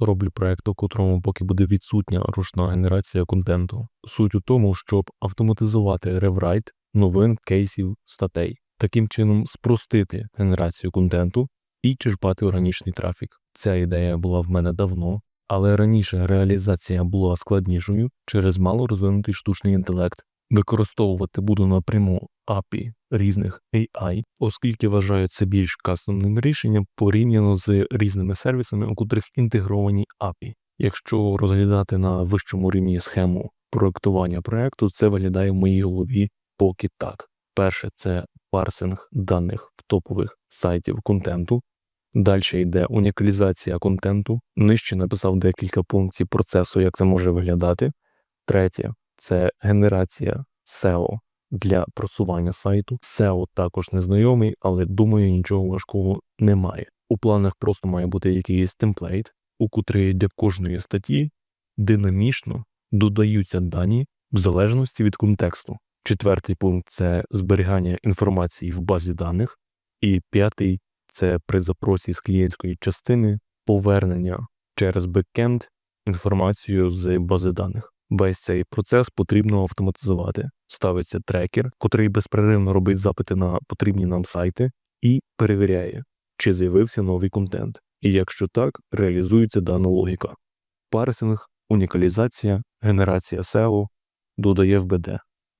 Роблю проект, у котрому поки буде відсутня ручна генерація контенту. Суть у тому, щоб автоматизувати реврайт новин, кейсів, статей, таким чином спростити генерацію контенту і черпати органічний трафік. Ця ідея була в мене давно, але раніше реалізація була складнішою через мало розвинутий штучний інтелект. Використовувати буду напряму API різних AI, оскільки вважаю це більш кастомним рішенням порівняно з різними сервісами, у котрих інтегровані API. Якщо розглядати на вищому рівні схему проектування проекту, це виглядає в моїй голові поки так. Перше це парсинг даних в топових сайтів контенту. Далі йде унікалізація контенту. Нижче написав декілька пунктів процесу, як це може виглядати. Третє це генерація SEO для просування сайту. SEO також незнайомий, але думаю, нічого важкого немає. У планах просто має бути якийсь темплейт, у котрий для кожної статті динамічно додаються дані в залежності від контексту. Четвертий пункт це зберігання інформації в базі даних, і п'ятий це при запросі з клієнтської частини повернення через бекенд інформацію з бази даних. Весь цей процес потрібно автоматизувати. Ставиться трекер, котрий безперервно робить запити на потрібні нам сайти і перевіряє, чи з'явився новий контент. І якщо так, реалізується дана логіка. Парсинг, унікалізація, генерація SEO додає в БД.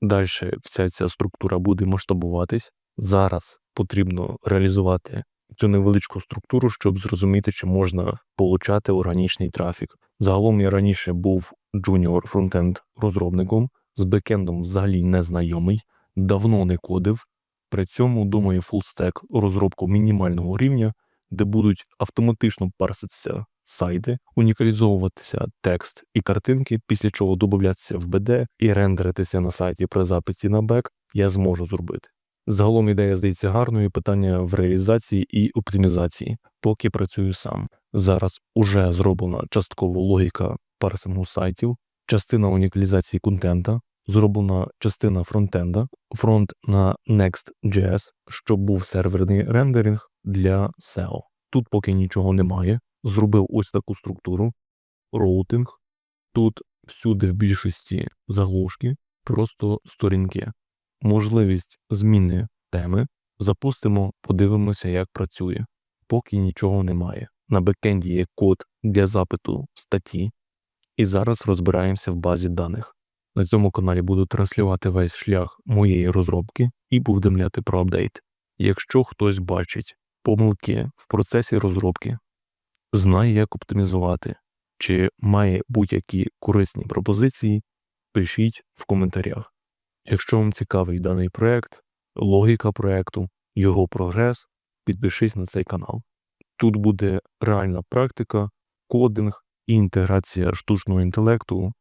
Далі вся ця структура буде масштабуватись. Зараз потрібно реалізувати цю невеличку структуру, щоб зрозуміти, чи можна получати органічний трафік. Загалом я раніше був джуніор фронтенд розробником, з бекендом взагалі не знайомий, давно не кодив. При цьому думаю фулстек розробку мінімального рівня, де будуть автоматично парситися сайти, унікалізовуватися текст і картинки, після чого додатися в BD і рендеритися на сайті при запиті на бек, я зможу зробити. Загалом ідея здається гарною, питання в реалізації і оптимізації, поки працюю сам. Зараз уже зроблена частково логіка парсингу сайтів, частина унікалізації контента, зроблена частина фронтенда, фронт на Next.js, щоб був серверний рендеринг для SEO. Тут поки нічого немає. Зробив ось таку структуру, роутинг. Тут всюди в більшості заглушки, просто сторінки. Можливість зміни теми. Запустимо, подивимося, як працює. Поки нічого немає. На бекенді є код для запиту статті, і зараз розбираємося в базі даних. На цьому каналі буду транслювати весь шлях моєї розробки і повідомляти про апдейт. Якщо хтось бачить помилки в процесі розробки, знає, як оптимізувати, чи має будь-які корисні пропозиції, пишіть в коментарях. Якщо вам цікавий даний проект, логіка проекту, його прогрес, підпишись на цей канал. Тут буде реальна практика, кодинг і інтеграція штучного інтелекту